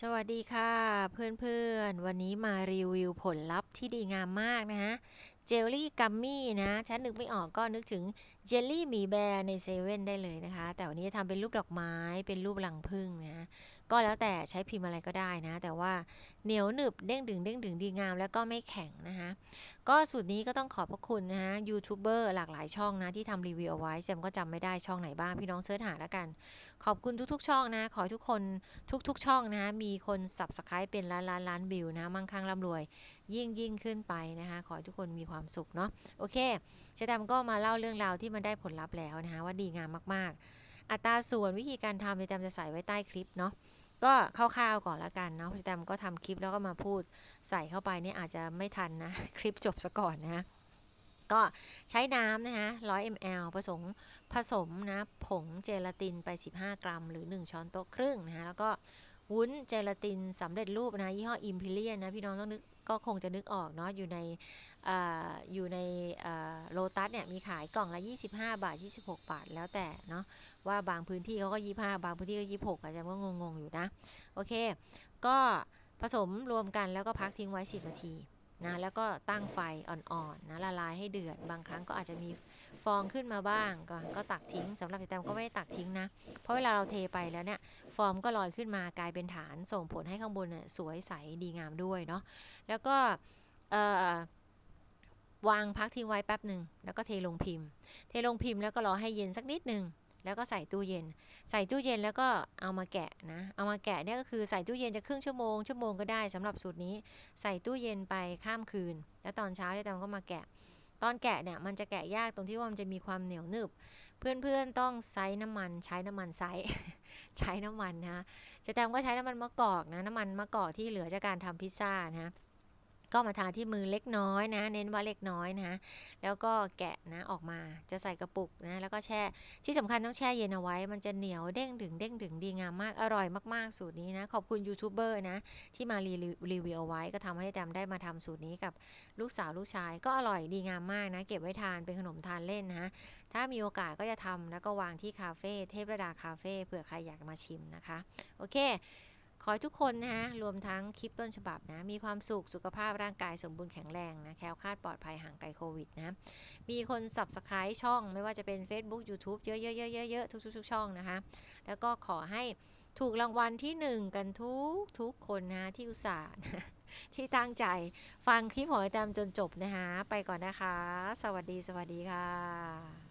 สวัสดีค่ะเพื่อนๆ วันนี้มารีวิวผลลัพธ์ที่ดีงามมากนะฮะเจลลี่กัมมี่นะฉันนึกไม่ออกก็นึกถึงเจลลี่หมีแบร์ในเซเว่นได้เลยนะคะ แต่วันนี้ทำเป็นรูปดอกไม้เป็นรูปรังผึ้งนะก็แล้วแต่ใช้พิมพ์อะไรก็ได้นะ แต่ว่าเหนียวหนึบเด้งดึงเด้งดึงดีงาม แล้วก็ไม่แข็งนะคะก็สูตรนี้ก็ต้องขอบพระคุณนะฮะยูทูบเบอร์หลากหลายช่องนะที่ทำรีวิวเอาไว้แซมก็จำไม่ได้ช่องไหนบ้างพี่น้องเสิร์ชหาแล้วกัน ขอบคุณทุกๆ ช่องนะ ขอให้ทุกคนทุกๆ ช่องนะมีคน subscribe เป็นล้านล้านล้านวิวนะมั่งคั่งร่ำรวย ยิ่งยิ่งขึ้นไปนะคะ ขอให้ทุกคนมีความสุขเนาะโอเคเจ๊ดำก็มาเล่าเรื่องราวที่มันได้ผลลัพธ์แล้วนะคะว่าดีงามมากๆ อัตราส่วนวิธีการทำเจ๊ดำจะใส่ไว้ใต้คลิปเนาะก็คร่าวๆก่อนละกันเนาะเจ๊ดำก็ทำคลิปแล้วก็มาพูดใส่เข้าไปเนี่ยอาจจะไม่ทันนะคลิปจบซะก่อนนะก็ใช้น้ำนะคะ100 ml ผสมผสมนะผงเจลาตินไป 15 กรัม หรือ 1 ช้อนโต๊ะครึ่งนะคะแล้วก็ วุ้นเจลาตินสำเร็จรูปนะยี่ห้ออิมพิเรียนนะพี่น้องต้องนึกก็คงจะนึกออกเนาะอยู่ในออยู่ในโลตัสเนี่ยมีขายกล่องละ 25 บาท 26 บาทแล้วแต่เนาะว่าบางพื้นที่เขาก็ 25 บางพื้นที่ก็ 26 อาจจะก็งงๆอยู่นะ โอเค ก็ผสมรวมกันแล้วก็พักทิ้งไว้ 10 นาที นะแล้วก็ตั้งไฟอ่อนๆนะละลายให้เดือดบางครั้งก็อาจจะมีฟองขึ้นมาบ้างก็ก็ตักทิ้งสำหรับแตมก็ไม่ได้ตักทิ้งนะ เพราะเวลาเราเทไปแล้วเนี่ยฟอร์มก็ลอยขึ้นมากลายเป็นฐานส่งผลให้ข้างบนเนี่ยสวยใสดีงามด้วยเนาะแล้วก็วางพักทิ้งไว้แป๊บหนึ่งแล้วก็เทลงพิมพ์ เทลงพิมพ์แล้วก็รอให้เย็นสักนิดหนึ่ง แล้วก็ใส่ตู้เย็น ใส่ตู้เย็นแล้วก็เอามาแกะนะ เอามาแกะเนี่ยก็คือใส่ตู้เย็นจะครึ่งชั่วโมงชั่วโมงก็ได้สำหรับสูตรนี้ ใส่ตู้เย็นไปข้ามคืน แล้วตอนเช้าจะตามก็มาแกะ ตอนแกะเนี่ยมันจะแกะยากตรงที่ว่ามันจะมีความเหนียวหนึบ เพื่อนๆต้องใช้น้ำมันใช้น้ำมันไซใช้น้ำมันนะจะแตมก็ใช้น้ำมันมะกอกนะน้ำมันมะกอกที่เหลือจากการทำพิซซ่านะ ก็มาทาที่มือเล็กน้อยนะ เน้นว่าเล็กน้อยนะแล้วก็แกะนะออกมาจะใส่กระปุกนะแล้วก็แช่ที่สำคัญต้องแช่เย็นเอาไว้ มันจะเหนียวเด้งดึงเด้งดึงดีงามมากอร่อยมากๆสูตรนี้นะขอบคุณยูทูบเบอร์นะที่มารีวิวเอาไว้ก็ทำให้แจมได้มาทำสูตรนี้กับลูกสาวลูกชาย ก็อร่อยดีงามมากนะ เก็บไว้ทานเป็นขนมทานเล่นนะถ้ามีโอกาสก็จะทำแล้วก็วางที่คาเฟ่เทพระดาคาเฟ่เผื่อใครอยากมาชิมนะคะ โอเค ขอให้ทุกคนนะฮะรวมทั้งคลิปต้นฉบับนะ มีความสุขสุขภาพร่างกายสมบูรณ์แข็งแรงนะแคล้วคลาดปลอดภัยห่างไกลโควิดนะมีคน subscribe ช่องไม่ว่าจะเป็น Facebook YouTube เยอะๆๆๆทุกๆช่องนะคะ แล้วก็ขอให้ถูกรางวัลที่ 1 กันทุกทุกคนนะที่อุตส่าห์ที่ตั้งใจฟังคลิปของอาจารย์จนจบนะคะ ไปก่อนนะคะ สวัสดีสวัสดีค่ะ